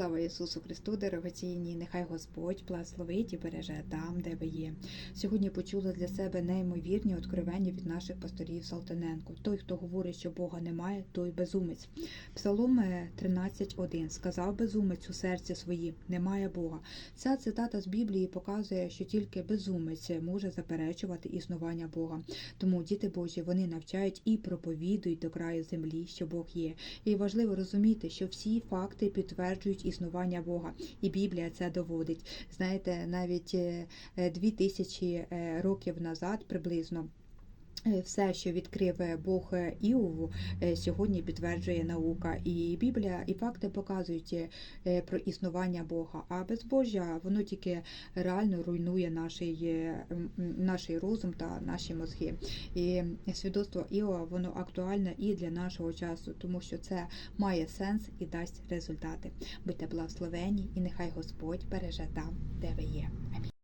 Слава Ісусу Христу, дорогоцінні! Нехай Господь благословить і береже там, де ви є. Сьогодні почула для себе неймовірні откровення від наших пасторів Салтаненко. Той, хто говорить, що Бога немає, той безумець. Псалом е, 13.1 сказав безумець у серці своїм, немає Бога. Ця цитата з Біблії показує, що тільки безумець може заперечувати існування Бога. Тому діти Божі вони навчають і проповідують до краю землі, що Бог є. І важливо розуміти, що всі факти підтверджують існування Бога, і Біблія це доводить. Знаєте, навіть е, е, дві тисячі е, років назад приблизно. Е, Все, що відкрив Бог е, Іову, е, сьогодні підтверджує наука. І Біблія, і факти показують про існування Бога. А безбожжя воно тільки реально руйнує наш розум та наші мозги. І свідоцтво Іова воно актуальне і для нашого часу, тому що це має сенс і дасть результати. Будьте благословені, і нехай Господь береже там, де ви є. Амінь.